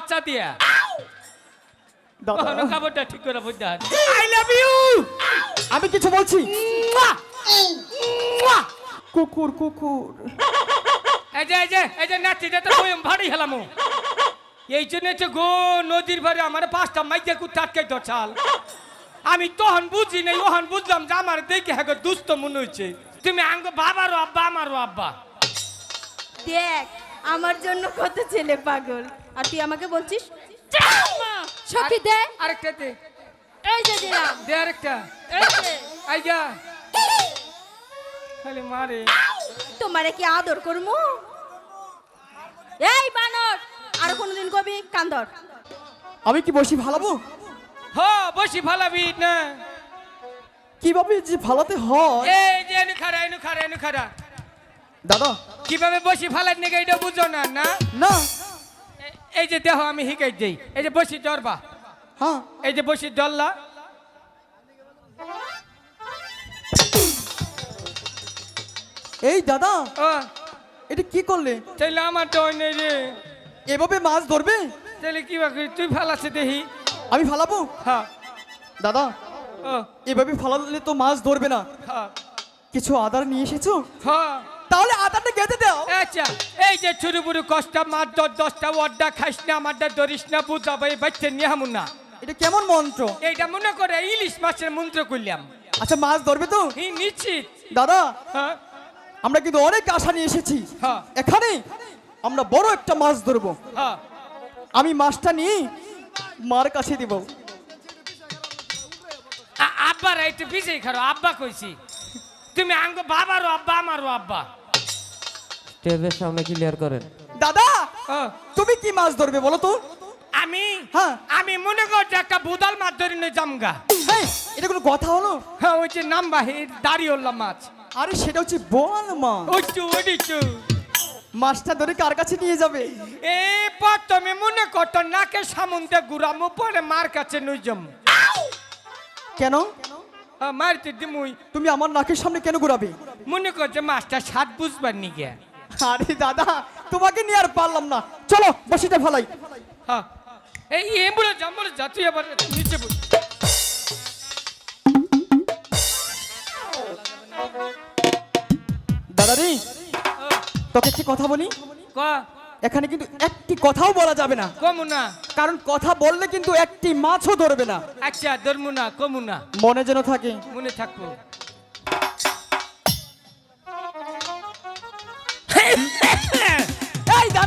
বাচ্চা দিয়া। কাপড়টা ঠিক করে বুঝতে আই লাভ ইউ আমি কিছু বলছি। কুকুর কুকুর। এই যে এই যে এই যে নাচিটা তো বইম ভারী হেলাম এই জন্য তো গো নদীর ভারে আমার পাঁচটা মাইকে কুত্তা আটকে দছাল আমি তখন বুঝি নাই ওহন বুঝলাম যে আমার দেখে হ্যাঁ দুস্থ মনে হচ্ছে। তুমি আঙ্গ বাবারও আব্বা আমারও আব্বা। দেখ আমার জন্য কত ছেলে পাগল। আর তুই আমাকে বলছিস? সখী দে। আরেকটা দে। এই যে দিলাম। দে আরেকটা। এই যে। আই খালি মারে। তোমারে কি আদর করমু? এই বানর আর কোনদিন কবি কান্দর। আমি কি বসি ভালাবো হ বসি ফালাবি না। কীভাবে যে ভালাতে হয়? এই যে এনু খারা এনু খারা এনু খারা। দাদা। কীভাবে বসি ফালার নাকি এটা বুঝো না না? না। এই যে দেহ আমি শিকাই দেই এই যে বসি ডরবা হ্যাঁ। এই যে বসি ডরলা এই দাদা এটা কি করলে? তাইলে আমার ডয় নেই রে। এভাবে মাছ ধরবে? তাহলে কি বাকি তুই ফালাচ্ছে দেখি আমি ফালাবো? হ্যাঁ দাদা এভাবে ফালালে তো মাছ ধরবে না। হ্যাঁ কিছু আদার নিয়ে এসেছ? হ্যাঁ তাহলে আদারটা গেঁথে দাও। আচ্ছা এই যে ছুরু বুড়ু কষ্টা মার দশ দশটা অড্ডা খাইস না আমারটা ধরিস না বুঝাবো এই বাচ্চা নিয়ে হামুন না। এটা কেমন মন্ত্র? এইটা মনে করে ইলিশ মাছের মন্ত্র করলাম আচ্ছা মাছ ধরবে তো? নিশ্চিত। দাদা হ্যাঁ। আমরা কিন্তু অনেক আশা নিয়ে এসেছি। হ্যাঁ। এখানে আমরা বড় একটা মাছ ধরবো। হ্যাঁ। আমি মাছটা নিয়ে মার কাছে দিব। আ- আব্বার একটু পিছিয়ে খারো আব্বা কইছি। তুমি আঙ্গ বাবারও আব্বা আমারও আব্বা। স্টেজের সামনে ক্লিয়ার করেন। দাদা তুমি কি মাছ ধরবে বলো তো? আমি? হ্যাঁ। আমি মনে করছি একটা বুদাল মাছ ধরে নিয়ে জামগা হ্যাঁ এটা কোনো কথা হলো? হ্যাঁ ওই যে নাম বাহি দাড়িওয়ালা মাছ। আরে সেটা হচ্ছে বল মাছ। ওই চু ওই চু। মাছটা ধরে কার কাছে নিয়ে যাবে? এ প্রথমে মনে করতো নাকে সামুন্দে গুড়ামো পরে মার কাছে নইজম কেন? মারতে দিমুই। তুমি আমার নাকের সামনে কেন ঘুরাবে? মনে করছে মাছটা স্বাদ বুঝবার নিগে। আরে দাদা তোমাকে নিয়ে আর পারলাম না। চলো বসিতে ফেলাই। হ্যাঁ এই এ বলে যা বলে যা তুই আবার নিচে বল দাদা রে তোকে একটি কথা বলি? ক? এখানে কিন্তু একটি কথাও বলা যাবে না। কমু না কারণ কথা বললে কিন্তু একটি মাছও ধরবে না। আচ্ছা ধরমু না কমু না মনে যেন থাকে। মনে থাকব।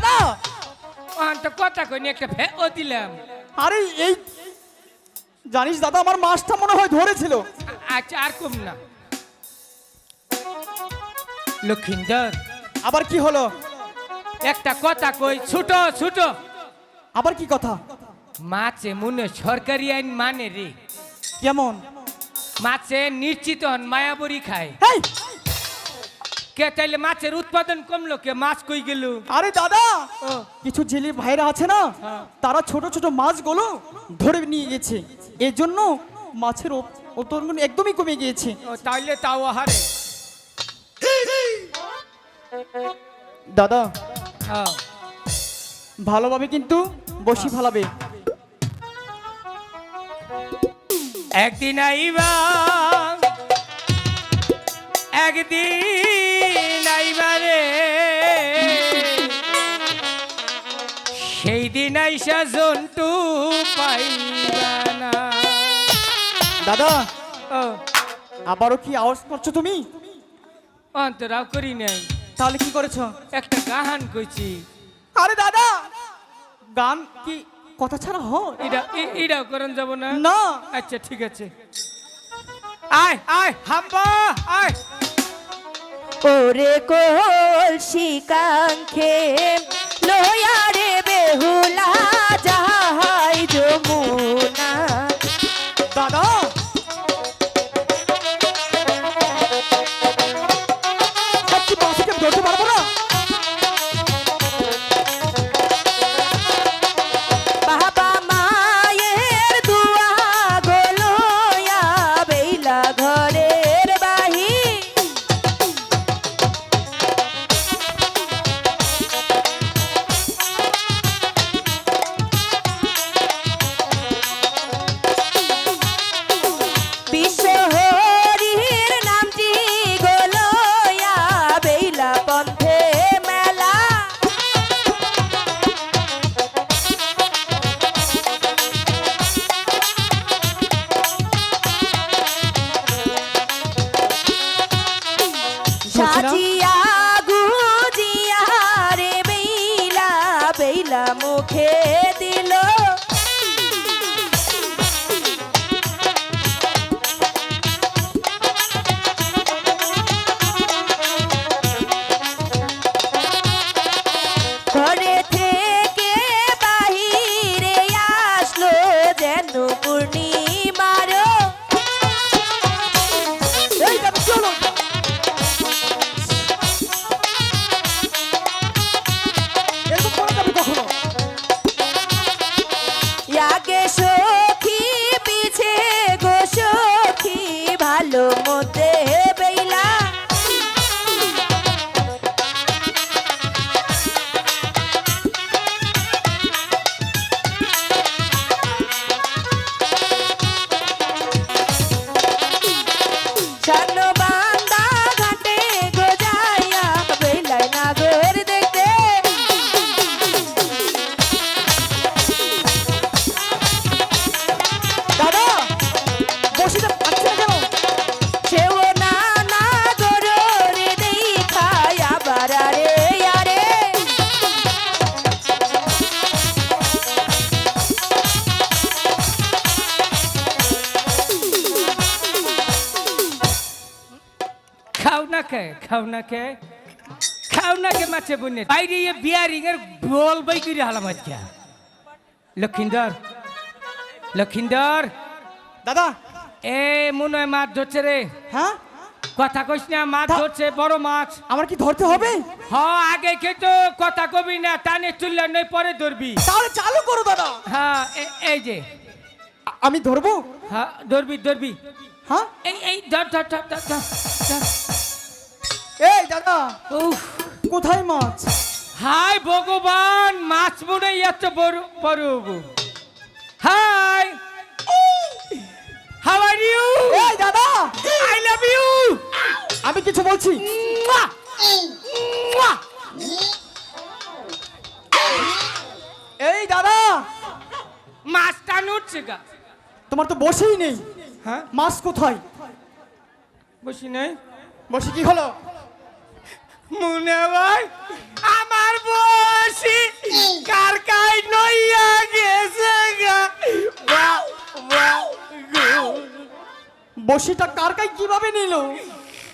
ওখান তো কথা কইনি একটা ফে ও দিলাম। আরে এই জানিস দাদা আমার মাছটা মনে হয় ধরেছিল। আচ্ছা আর কম না। লক্ষিন্দর আবার কি হলো? একটা কথা কই ছোট ছোট। আবার কি কথা? মাছে মনে সরকারি আইন মানে রে। কেমন? মাছে নিশ্চিত হন মায়াবরি খায়। কে তাইলে মাছের উৎপাদন কমলো কে মাছ কই গেল? আরে দাদা কিছু জেলে ভাইরা আছে না হ্যাঁ। তারা ছোট ছোট মাছগুলো ধরে নিয়ে গেছে। এর জন্য মাছের উৎপাদন একদমই কমে গিয়েছে। তাইলে তাও হারে দাদা ও, ভালোভাবে কিন্তু বসি ফালাবে। একদিন আইবা একদিন আইসা জন্তু পাইবা না। দাদা ও। আবারও কি আওয়াজ করছ তুমি? অন্তরাও করি নাই। তাহলে কি করেছ? একটা গাহান কইছি। আরে দাদা গান কি কথা ছাড়া হয়? এটা এ- এটাও করেন যাব না? না। আচ্ছা ঠিক আছে। আয় আয় হাম্বা আয়। ওরে কলসি কাঙ্খে লয়ারে বেহুলা যাহাই যমুনা। কে খাও না কে খাও না কে মাছে বনে। বাইরে এ বিয়ারিং এর বল বই করে হালাম আজকে। লক্ষিন্দর লক্ষিন্দর। দাদা। এ মনে হয় মাছ ধরছে রে। হ্যাঁ? কথা কইস না মাছ ধরছে বড় মাছ। আমার কি ধরতে হবে? হ আগে খেতো কথা কবি না টানে চুললে নই পরে ধরবি। তাহলে চালু করো দাদা। হ্যাঁ এই যে। আমি ধরবো? হ্যাঁ ধরবি ধরবি। হ্যাঁ? এই এই ধর ধর ধর ধর, ধর। এই দাদা উফ। কোথায় মাছ? হাই ভগবান মাছ মনে যাচ্ছে বড় হাই। হাউ আর ইউ এই দাদা। আই লাভ ইউ আমি কিছু বলছি। এই দাদা। মাছ টান উঠছে গা। তোমার তো বসেই নেই। হ্যাঁ? মাছ কোথায়? বসি নেই। বসে কি হলো? মনে ভাই আমার বসি কার কাই নইয়া গেছে গা। বসিটা কার কাই কীভাবে নিল?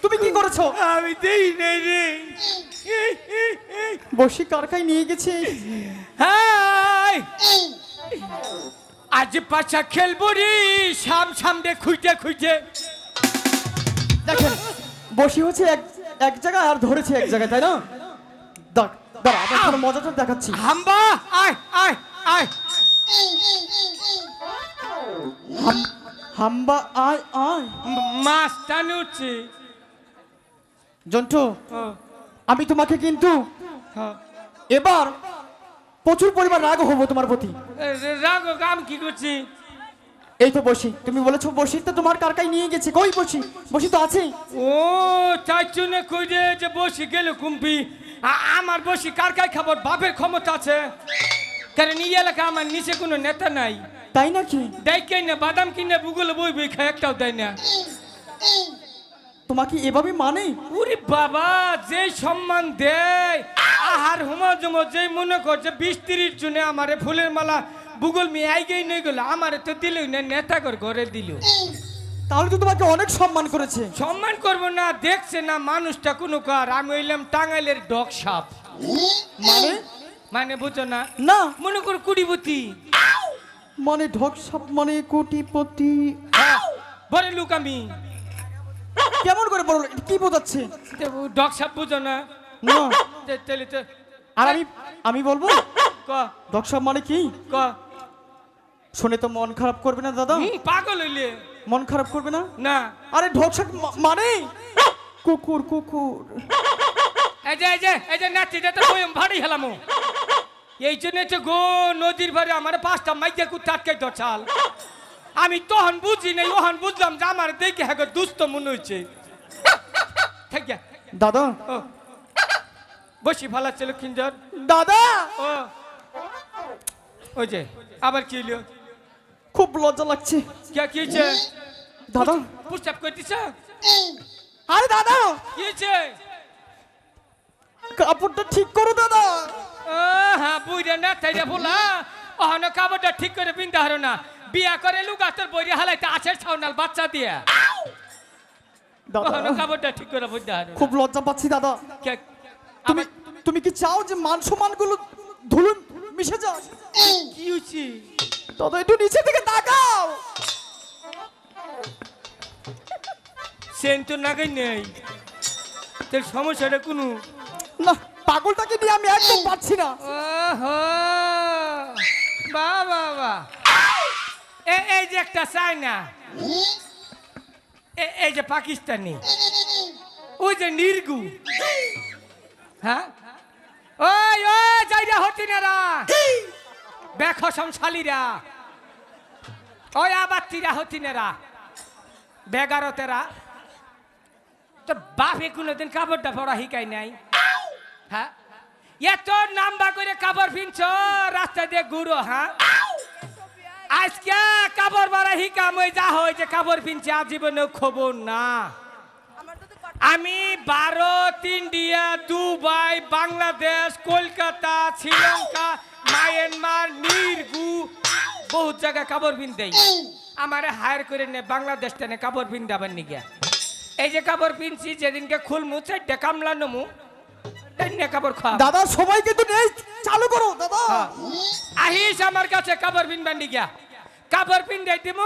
তুমি কি করেছ? আমি দেই নাই রে। বসি কার কাই নিয়ে গেছে? হাই। আজ পাশা খেলব রে সাম সামনে খুঁজে খুঁজে দেখেন বসি হচ্ছে এক এক জায়গায় আর ধরেছে এক জায়গায় তাই না? দাঁড় দাঁড়া আমার মজাটা দেখাচ্ছি। হাম্বা! আয় আয় আয়। হাম্বা আয় আয়। ম- মাছ টানে উঠছে জন্টু আমি তোমাকে কিন্তু। এবার প্রচুর পরিমাণ রাগ হব তোমার প্রতি। রাগ কাম কি করছি? এই তো বসি তুমি বলেছ বসি তো তোমার কারকাই নিয়ে গেছে? কই বসি? বসি তো আছে ও তাই জন্য কই রে যে বসি গেল কুম্পি? আমার বসি কার কাই খাবার? বাপের ক্ষমতা আছে। কারণ এই এলাকা আমার নিচে কোনো নেতা নাই? তাই নাকি? দেয় কে না? বাদাম কিনে বুগুলো বই বই খায় একটাও দেয় না। তোমাকে এভাবে মানে? ওরে বাবা যে সম্মান দেয় আহার হুমা জমা যে মনে করছে বিশ তিরিশ জনে আমারে ফুলের মালা বুগল মেয়ে আইগেই নই গেল আমার তো দিলই না নেতা কর ঘরে দিল। তাহলে তো তোমাকে অনেক সম্মান করেছে। সম্মান করব না দেখছে না মানুষটা কোনো কার আমি হইলাম টাঙ্গাইলের ডগ সাপ। মানে? মানে বুঝো না? না। মনে কর কুড়িপতি। মানে ঢক সাপ মানে কোটিপতি। বড় লুক আমি। কেমন করে বলো কি বোঝাচ্ছে? ডগ সাপ বুঝো না। না। তে- তাহলে তো আর আমি আমি বলব? ক। ঢক সাপ মানে কি? ক। শুনে তো মন খারাপ করবে না দাদা? পাগল হইলে। মন খারাপ করবে না? না। আরে ঢক সাপ মা- মানে? কুকুর কুকুর। এই যে এই যে এই যে নাচিটা তো বয়ম ভারী হেলাম এই জন্য তো গো নদীর ভারে আমার পাঁচটা মাইকে কুত্তা আটকে দছাল আমি তখন বুঝি নাই ওহন বুঝলাম যে আমার দেখে হ্যাঁ দুস্থ মনে হয়েছে ঠিক দাদা? বসি ভালো ছিল কিঞ্জর দাদা? ও। ওই যে আবার কি হলো খুব লজ্জা লাগছে। কে কি হয়েছে দাদা পুস্তাপ করে দিছ আরে দাদা! কি হয়েছে কাপড়টা ঠিক করো দাদা। হ্যাঁ বুঝে না তাই বলা অহন কাপড়টা ঠিক করে পিনতে হারো না। বিয়া করে লুগা তোর বইরে হালাইতে আছে ছাউনাল বাচ্চা দিয়া। অহন কাপড়টা ঠিক করে বুঝতে হারো খুব লজ্জা পাচ্ছি দাদা। কে- তুমি তুমি কি চাও যে মান সম্মানগুলো ধুলুন মিশে যাও কি দাদা একটু নিচে থেকে তাকাও। সেন তো নাগাই নেই? তোর সমস্যাটা কোনো? না পাগলটাকে নিয়ে আমি একদম পাচ্ছি না। বাহ বাহ বাহ এ- এই যে একটা চায়না। এ- এই যে পাকিস্তানি। ওই যে নির্গু। হ্যাঁ? ওই ওই হতি না বেখসম শালিরা ওই আবাত্তিরা হতি না রা বেগারতেরা। তো বাপে কোনোদিন কাপড়টা পড়া শিকাই নাই। হ্যাঁ? এত নাম্বা করে কাপড় পিনছ রাস্তা দিয়ে ঘুরো হ্যাঁ? আজকে কাপড় বাড়া হিকাম ওই যা হয় যে কাপড় পিনছে আজীবনে খবর না। আমি Bharat India Dubai Bangladesh Kolkata Sri Lanka Myanmar নির্গু বহুত জায়গায় কাপড় পিন দেই আমারে হায়ার করে নে বাংলাদেশ টেনে কাপড় দেবার নিগিয়া এই যে কাপড় পিনছি যেদিনকে খুলমু চারটে কামলা নমু কাপড় দাদা সবাই কিন্তু চালু করো দাদা। আহিস আমার কাছে কাপড় পিন বান্ডি গিয়া। কাপড় পিন দিয়ে দিব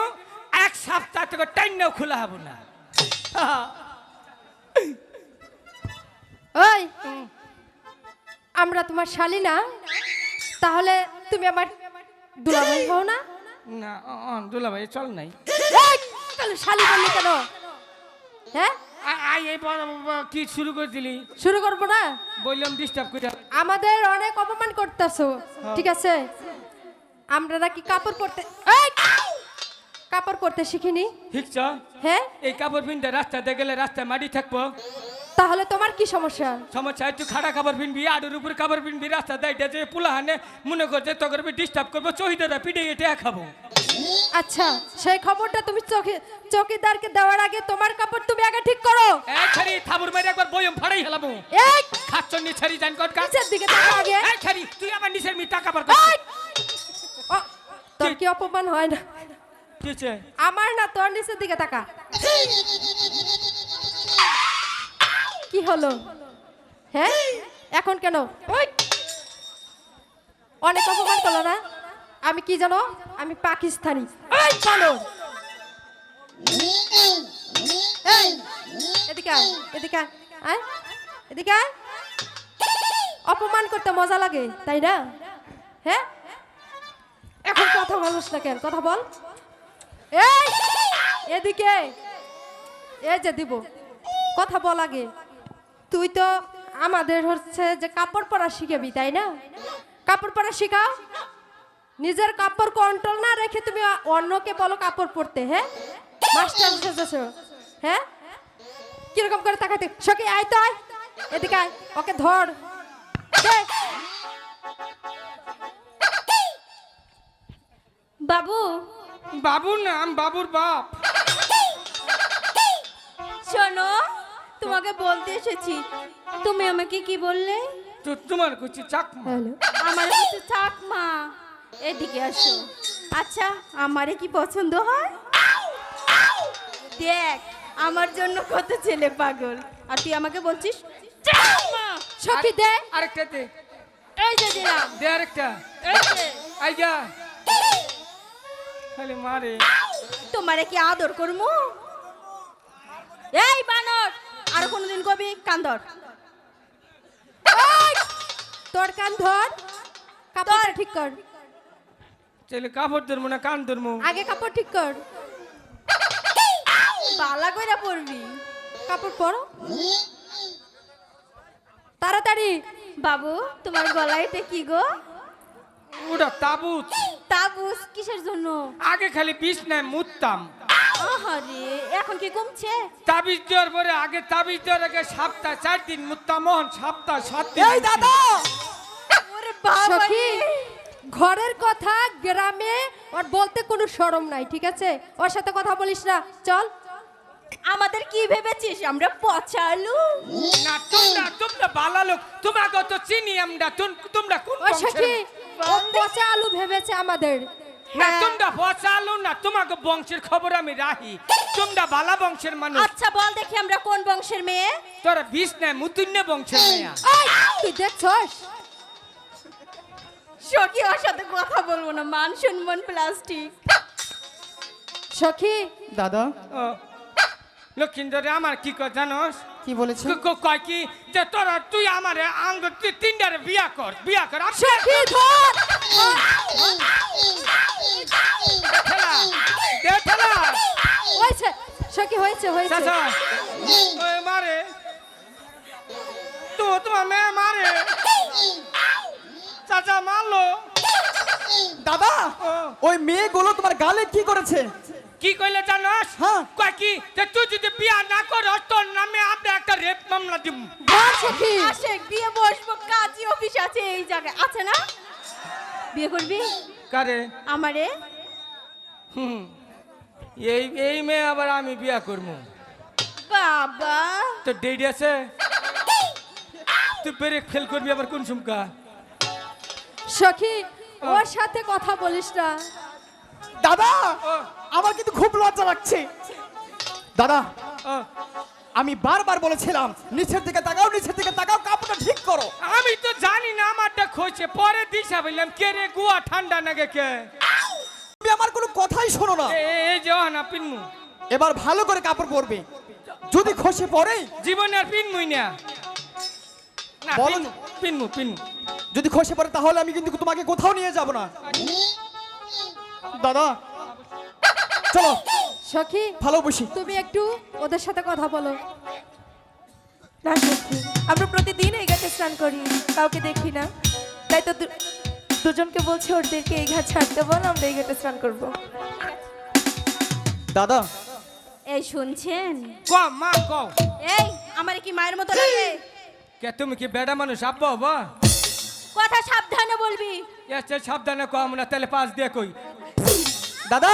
এক সপ্তাহ থেকে টাইনেও খোলা হব না। ওই আমরা তোমার শালি না? তাহলে তুমি আমার দুলাভাই হও না? না দুলা ভাই চল নাই। তাহলে শালি বললি কেন? হ্যাঁ? কি শুরু করে দিলি? শুরু করব না? বললাম ডিস্টার্ব করে আমাদের অনেক অপমান করতেছো ঠিক আছে? আমরা নাকি কাপড় পরতে! কাপড় পরতে শিখিনি। হ্যাঁ? এই কাপড় রাস্তাতে গেলে রাস্তায় মাটি থাকব। তাহলে তোমার কি সমস্যা? সমস্যা একটু খাড়া কাপড় পিনবি আডুর উপর কাপড় পিনবি রাস্তা দেয় যে পুলাহানে মনে করছে তো করবি ডিস্টার্ব করব চহিদারা পিঠে এটা খাব। আচ্ছা সেই খবরটা তুমি চোখে চকিদারকে দেওয়ার আগে তোমার কাপড় তুমি আগে ঠিক করো। এই ছাড়ি থাবুর মেরে একবার বয়ম ফাড়াই হেলাবো। এই! খাচ্ছ নি ছাড়ি জান কট নিচের দিকে তাকা আগে। এই ছাড়ি তুই আমার নিচের মি টাকা বার এই! তোর কি? অপমান হয় না? আমার না তোর নিচের দিকে তাকা। কি হলো? হ্যাঁ? এখন কেন? ওই! অনেক অপমান করল না? আমি কি জানো? আমি পাকিস্তানি। এই এদিকে এদিকে এদিকে। অপমান করতে মজা লাগে, তাই না? হ্যাঁ? এখন কথা বলিস না কেন? কথা বল। এই! এদিকে এই যে দিব। কথা বল আগে। তুই তো আমাদের হচ্ছে যে কাপড় পরা শিখাবি তাই না? কাপড় পরা শিখাও? নিজের কাপড় কন্ট্রোল না রেখে তুমি অন্যকে বলো কাপড় পরতে হ্যাঁ? মাস্টার সেজেছো হ্যাঁ? কীরকম করে তাকাতে? সকি আয় তো আয়। এদিকে আয় ওকে ধর। বাবু। বাবুর নাম বাবুর বাপ। শোনো তোমাকে বলতে এসেছি। তুমি আমাকে কি বললে? তো তোমার কুচি চাক হ্যালো। আমার কাছে চাকমা। এদিকে আসো। আচ্ছা আমারে কি পছন্দ হয়? দেখ আমার জন্য কত ছেলে পাগল। আর তুই আমাকে বলছিস চাকমা। সখী দে। আরেকটা দে। এই যে দিলাম। দে আরেকটা। এই যে। আই যা। খালি মারে। তোমারে কি আদর করমু? এই বানর! আর কোনোদিন কবি কান্দর। ওই! তোর কান ধর কাপড়টা ঠিক কর। তাহলে কাপড় ধরবো না কান ধরবো? আগে কাপড় ঠিক কর। বালা কইরা পড়বি কাপড় পরো। তাড়াতাড়ি। বাবু তোমার গলায় এটা কি গো? ওটা তাবুত তাবুস কিসের জন্য? আগে খালি বিষ নাই মুততাম। আহারে এখন কি কমছে? তাবিজ দেওয়ার পরে আগে তাবিজ দেওয়ার আগে সপ্তাহ চার দিন মুততাম মোহন সপ্তাহ সাত দিন এই দাদা! ওরে বাবা সখী ঘরের কথা গ্রামে ওর বলতে কোনো শরম নাই ঠিক আছে? ওর সাথে কথা বলিস না চল। আমাদের কি ভেবেছিস আমরা পচালু না তোমরা তোমরা ভালো লোক তোমরা কত চিনি আমরা তোমরা কোন ও বংশের? সখী ও পচা আলু ভেবেছে আমাদের। না হ্যাঁ তোমরা বসালো না তোমাকে বংশের খবর আমি রাহি তোমরা বালা বংশের মানুষ। আচ্ছা বল দেখি আমরা কোন বংশের মেয়ে? তোরা বিষ নেয় মুতুন্য বংশের মেয়া। এই, তুই দেখছস? সখী ওর সাথে কথা বলব না মান সম্মান প্লাস্টিক। সখী দাদা। ও, লক্ষিন্দরে আমার কি কর জানোস? কি বলেছে? কয় কি? যে তোরা তুই আমার আঙ্গ তুই তিনটারে বিয়া কর বিয়া কর। সখী ধর! হয়েছে সখী হয়েছে হয়েছে। ওই মারে। তো তোমার মেয়ে মারে। চাচা মারলো। দাদা ওই মেয়েগুলো তোমার গালে কি করেছে? কি কইলে জানোস? হ্যাঁ। কয় কি যে তুই যদি বিয়া না করস তোর নামে আমরা একটা রেপ মামলা দিব। ধর সখী। আসে বিয়ে বসবো কাজী অফিস আছে এই জায়গায়। আছে না? বিয়ে করবি? কারে? আমারে? হুম। এই এই মেয়ে আবার আমি বিয়া করব। বাবা। তো ডেডি আছে? তুই ব্রেক ফেল করবি আবার কোন সুমকা? সখী ওর সাথে কথা বলিস না। দাদা আমার কিন্তু খুব লজ্জা লাগছে। দাদা ও, আমি বারবার বলেছিলাম নিচের দিকে তাকাও নিচের দিকে তাকাও কাপড়টা ঠিক করো। আমি তো জানি না আমারটা খোঁজে পরে দিশা বললাম কে রে গুয়া ঠান্ডা নাগে কে? তুমি আমার কোনো কথাই শোনো না। এই যে না পিনমু। এবার ভালো করে কাপড় পরবে। যদি খসে পড়ে জীবনে আর পিনমুই না। না বলো পিনমু, পিনমু পিনমু। যদি খসে পড়ে তাহলে আমি কিন্তু তোমাকে কোথাও নিয়ে যাব না। দাদা চলো। সখী ভালো বসি তুমি একটু ওদের সাথে কথা বলো। না সত্যি আমরা প্রতিদিন এই ঘাটে স্নান করি কাউকে দেখি না। তাই তো দুজনকে বলছি ওদেরকে এই ঘাট ছাড়তে বল আমরা এই ঘাটে স্নান করব। দাদা। এই শুনছেন? ক মা এই আমার কি মায়ের মতো লাগে? কে তুমি কি বেড়া মানুষ? আব্বা বাবা কথা সাবধানে বলবি। এসে সাবধানে কম না তাহলে পাঁচ দিয়ে কই। দাদা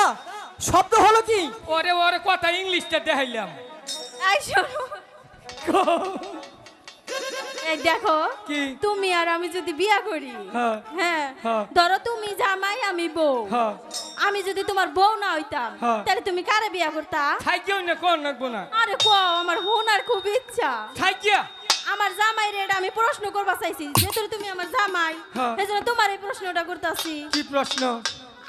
শব্দ হলো কি? ওরে ওরে কথা ইংলিশটা দেখাইলাম। এই শোনো। এই দেখো কি? তুমি আর আমি যদি বিয়া করি হ্যাঁ। হ্যাঁ হ্যাঁ। ধরো তুমি জামাই আমি বউ। হ্যাঁ। আমি যদি তোমার বউ না হইতাম হ্যাঁ। তাহলে তুমি কারে বিয়া করতা? না কোন রাখব না। আরে কো আমার হোনার খুব ইচ্ছা। আমার জামাই রে এটা আমি প্রশ্ন করবা চাইছি যেহেতু তুমি আমার জামাই হ্যাঁ। সেজন্য তোমার এই প্রশ্নটা করতেছি। কি প্রশ্ন?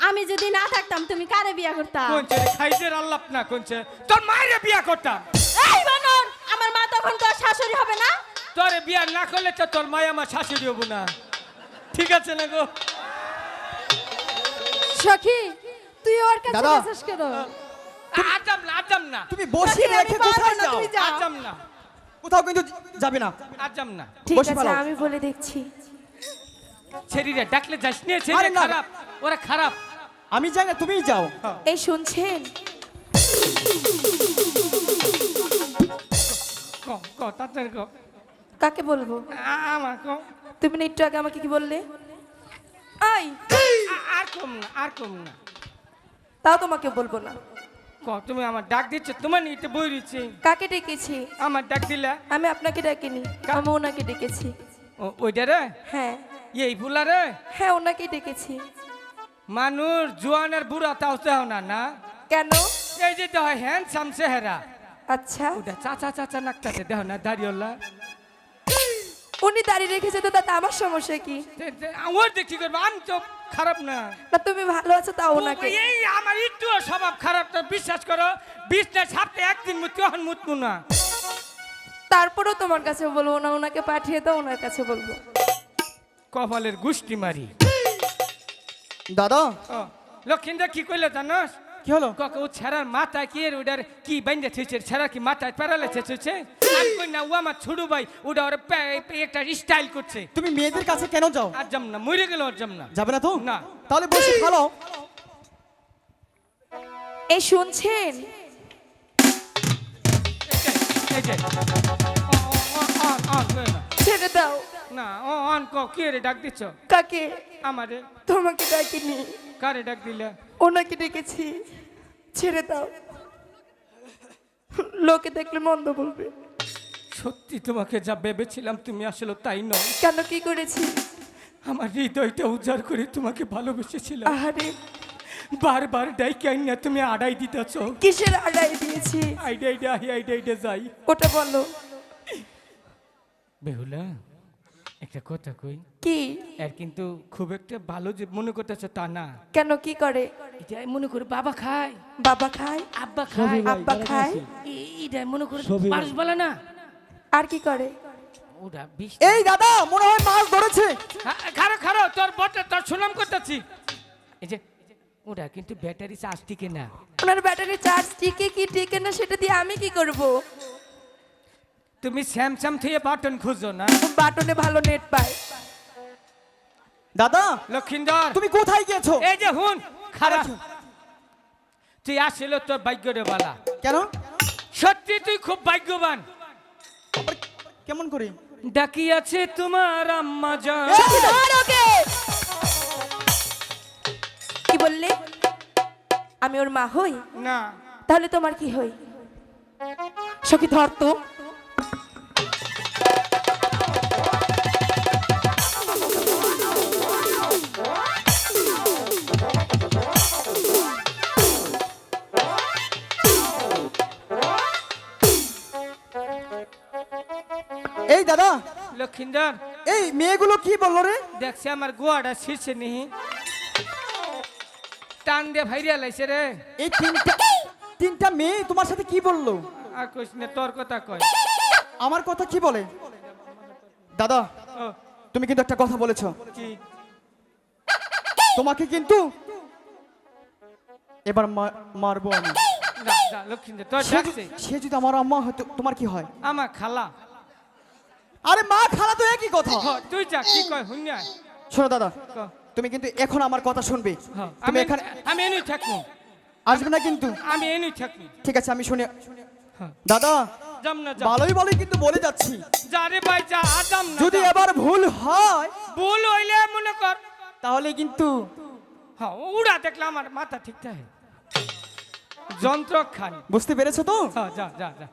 আমি যদি না থাকতাম তুমি কারে বিয়া করতা? কোনছে খাইজের আল্লাপ না কোনছে তোর মায়ের বিয়া করতাম। এই বানর আমার মা তখন তোর শাশুড়ি হবে না? তোরে বিয়া না করলে তো তোর মায় আমার শাশুড়ি হব না। ঠিক আছে না গো? সখী তুই ওর কাছে দাদা। গেছিস কেন আজাম না আজাম না। তুমি বসিয়ে আমি রেখে পারব কোথায় না, যাও? তুমি যাও। আজাম না। কোথাও কিন্তু যাবে না। আজাম না। ঠিক বসে আছে পালাও। আমি বলে দেখছি। ছেড়িরে ডাকলে যাস। নিয়ে ছেড়ে আরে না। খারাপ। ওরা খারাপ। আমি যাই না তুমিই যাও। এই শুনছেন? ক ক তাড়াতাড়ি ক। কাকে বলব? আ- আমার ক তুমি না একটু আগে আমাকে কি বললে? আই আর কম না আর কম না। তাও তোমাকে বলব না। ক তুমি আমার ডাক দিচ্ছ তোমার নিতে বই রয়েছে। কাকে ডেকেছি? আমার ডাক দিলা? আমি আপনাকে ডাকিনি আমি ওনাকে ডেকেছি। ও- ওইটা রে? হ্যাঁ। এই বুলা রে? হ্যাঁ ওনাকেই ডেকেছি। মানুষ জোয়ানের বুড়া তাও চাও না না? কেন? এই যে দেহ হ্যান্ডসাম চেহারা। আচ্ছা। ওটা চাচা চাচা নাকটাতে দেহ না দাঁড়িয়েলা উনি দাঁড়িয়ে রেখেছে তো তাতে আমার সমস্যা কি? ওর দেখি করব? আমি তো খারাপ না। না তুমি ভালো আছো তাও ওনাকে এই আমার একটু স্বভাব খারাপ তো বিশ্বাস করো বিছনা ছাপতে একদিন মুত তখন মুতমু না। তারপরেও তোমার কাছে বলব না ওনাকে পাঠিয়ে দাও ওনার কাছে বলব। কপালের গুষ্টি মারি। দাদা? ও, লক্ষিন্দর কি কইলে জানোস? কি হলো? কক ও ছেড়ার মাথায় কি এর ওটার কি বাইন্দে থুইছে? ছেড়া কি মাথায় প্যারালাইছে থুইছে? আমি কই না ও আমার ছোট ভাই ওটা ওর পে- পে- একটা স্টাইল করছে। তুমি মেয়েদের কাছে কেন যাও? আর যাম না মরে গেল আর যাম না। যাবে না তো? না। তাহলে বসে খালো। এই শুনছেন। ছেড়ে দাও। না ও অন ক কি রে ডাক দিচ্ছ? কাকে? আমারে। তোমাকে ডাকিনি। কারে ডাক দিলে? ওনাকে ডেকেছি। ছেড়ে দাও। লোকে দেখলে মন্দ বলবে। সত্যি তোমাকে যা ভেবেছিলাম তুমি আসলে তাই নয়। কেন কি করেছি? আমার হৃদয়টা উজাড় করে তোমাকে ভালোবেসেছিলাম। আহারে। বারবার ডাইকে আইনা তুমি আড়াই দিতেছ। কিসের আড়াই দিয়েছি? আইডে আইডে আহি আইডে আইডে যাই। ওটা বলো। বেহুলা একটা কথা কই? কি? আর কিন্তু খুব একটা ভালো যে মনে করতেছ তা না। কেন কি করে? এটা মনে করে বাবা খায়। বাবা খায়? আব্বা খায়। আব্বা খায়? এ- এটা মনে করে মানুষ বলে না। আর কি করে? ওটা এই দাদা মনে হয় মাছ ধরেছে। খারো খারো তোর বটে তোর সুনাম করতেছি। এই যে ওটা কিন্তু ব্যাটারি চার্জ টিকে না। ওনার ব্যাটারি চার্জ টিকে কি টিকে না সেটা দিয়ে আমি কি করব? তুমি স্যামসাং থেকে বাটন খুঁজো না। বাটনে ভালো নেট পায়। দাদা লক্ষিন্দর। তুমি কোথায় গিয়েছো? এই যে হুন খারাপ তুই আসলে তোর ভাগ্যরে বালা কেন? সত্যি তুই খুব ভাগ্যবান। কেমন করে? ডাকি আছে তোমার আম্মা জান! কি বললে? আমি ওর মা হই? না। তাহলে তোমার কি হই? সখী ধর তো। লক্ষিন্দর এই মেয়েগুলো কি বলল রে? দেখছে আমার গোয়াটা শীর্ষে নি। টান দিয়ে ভাইরিয়া লাইছে রে। এই তিনটা তিনটা মেয়ে তোমার সাথে কি বলল? আর কইস না তোর কথা কয়। আমার কথা কি বলে? দাদা ও। তুমি কিন্তু একটা কথা বলেছ। কি? তোমাকে কিন্তু এবার মা- মারবো আমি। যা যা লক্ষিন্দর তোর সে ডাকছে। যদি- সে যদি আমার আম্মা হয়তো তোমার কি হয়? আমার খালা। আরে মা খালা তো একই কথা। তুই যা কি কয় হুন্যা শোনো দাদা তুমি কিন্তু এখন আমার কথা শুনবে। তুমি আমি এখানে আমি এনেই থাকব। আসবে না কিন্তু। আমি এনেই থাকব। ঠিক আছে আমি শুনে হ্যাঁ। দাদা যাম না ভালোই ভালোই কিন্তু বলে যাচ্ছি। যা রে ভাই যা আজাম না যদি। এবার ভুল হয় ভুল হইলে মনে কর। তাহলে কিন্তু হ্যাঁ উড়া দেখলে আমার মাথা ঠিক থাকে। যন্ত্র খান বুঝতে পেরেছ তো? হ্যাঁ যা যা যা।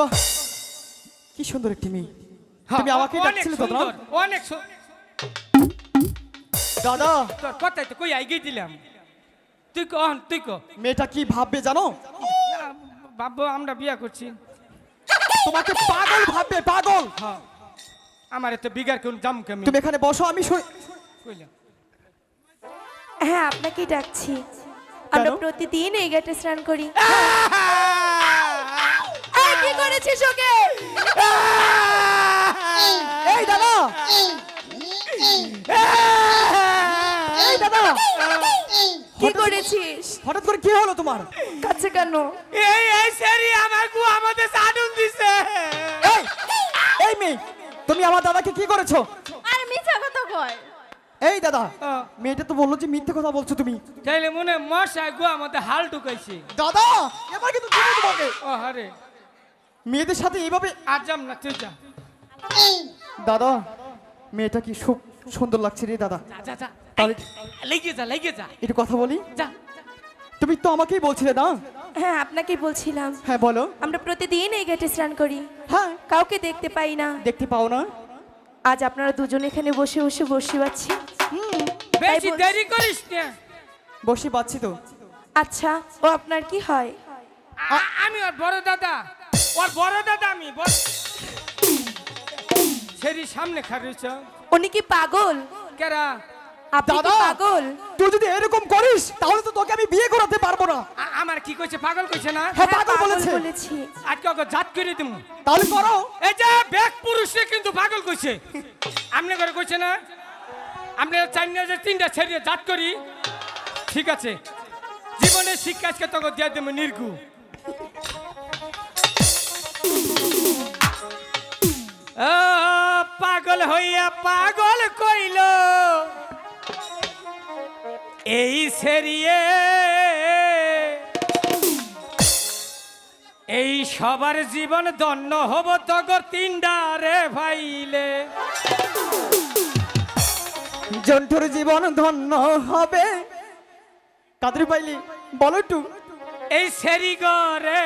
বাহ কি সুন্দর একটি মেয়ে। হ্যাঁ, তুমি আমাকে ডাকছিলে তো না অনেক দাদা! তোর কথাই তো কই আইগে দিলাম। তুই কন তুই কো। মেয়েটা কি ভাববে জানো? বাবু আমরা বিয়া করছি। তোমাকে পাগল ভাববে পাগল! হ্যাঁ আমার এত বিঘার কোন জাম কেমি তুমি এখানে বসো আমি শুই কইলাম। হ্যাঁ আপনাকেই ডাকছি। আমরা? প্রতিদিন এই ঘাটে স্নান করি। করেছিস ওকে? এই দাদা! এই দাদা! কি করেছিস? হঠাৎ করে কি হলো তোমার? কাছে কেন? এই এই সেরি আমার গু আমাদের সাডুন দিছে। এই এই মেয়ে তুমি আমার দাদাকে কি করেছ? আর মিছা কথা কয়। এই দাদা। মেয়েটা তো বলল যে মিথ্যে কথা বলছো তুমি। তাইলে মনে মশাই গু আমাদের হাল ঢুকাইছে। দাদা এবার কিন্তু তুমি তোমাকে ও হারে। মেয়েদের সাথে এইভাবে আজাম না দাদা মেয়েটা কি খুব সুন্দর লাগছে রে দাদা। যা যা যা। তাহলে লেগে যা লেগে যা। একটু কথা বলি? যা। তুমি তো আমাকেই বলছিলে না? হ্যাঁ আপনাকেই বলছিলাম। হ্যাঁ বলো। আমরা প্রতিদিন এই ঘাটে স্নান করি। হ্যাঁ। কাউকে দেখতে পাই না। দেখতে পাও না? আজ আপনারা দুজন এখানে বসে বসে বসে পাচ্ছি বেশি। দেরি করিস না। বসে পাচ্ছি তো। আচ্ছা ও আপনার কি হয়? আমি ওর বড় দাদা। ওর বড় দাদা আমি সেরি সামনে খারিছ উনি কি পাগল? কেরা? আপনি কি দাদা! পাগল? তুই যদি এরকম করিস তাহলে তো তোকে আমি বিয়ে করাতে পারব না। আ- আমার কি কইছে? পাগল কইছে না? হ্যাঁ হ্যাঁ, পাগল বলেছে। বলেছি। আজকে ওকে জাত করে দিমু। তাহলে করো। এই যে ব্যাগ পুরুষে কিন্তু পাগল কইছে। আমনে করে কইছে না? আমনে চার না যে তিনটা ছেড়ে জাত করি। ঠিক আছে। জীবনের শিক্ষা আজকে তোকে দিয়ে দেবো নির্গু। পাগল হইয়া পাগল কইল। এই সেরিয়ে এই সবার জীবন দন্য হব তগর তিনডা রে ভাইলে। জন্টুর জীবন ধন্য হবে। কাদের পাইলি? বলো একটু। এই সেরি গরে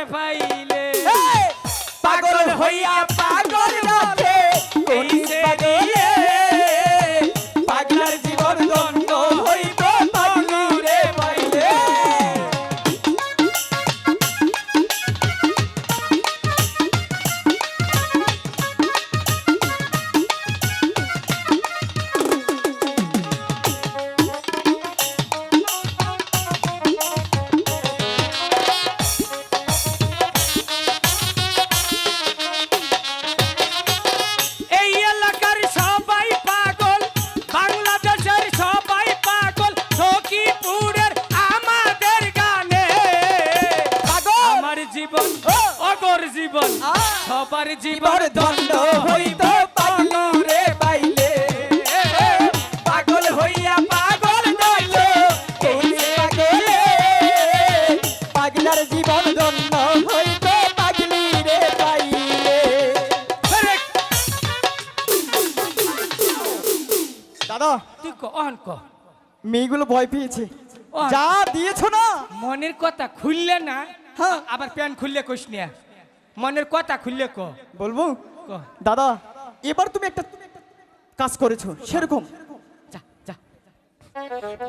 এই, পাগল হইয়া পাগল রাখে এই সেরি তুই ক মেয়েগুলো ভয় পেয়েছে। যা দিয়েছ না। মনের কথা খুললে না হ্যাঁ। আবার প্যান খুললে কইস না। মনের কথা খুললে ক। বলব? দাদা এবার তুমি একটা কাজ করেছ সেরকম। যা যা।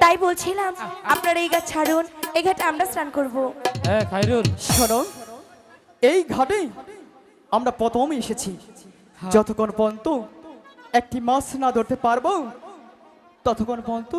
তাই বলছিলাম আপনারা এই ঘাট ছাড়ুন এই ঘাটে আমরা স্নান করব। হ্যাঁ খাইরুল। শোনো এই ঘাটে আমরা প্রথম এসেছি। যতক্ষণ পর্যন্ত একটি মাছ না ধরতে পারব ততক্ষণ পর্যন্ত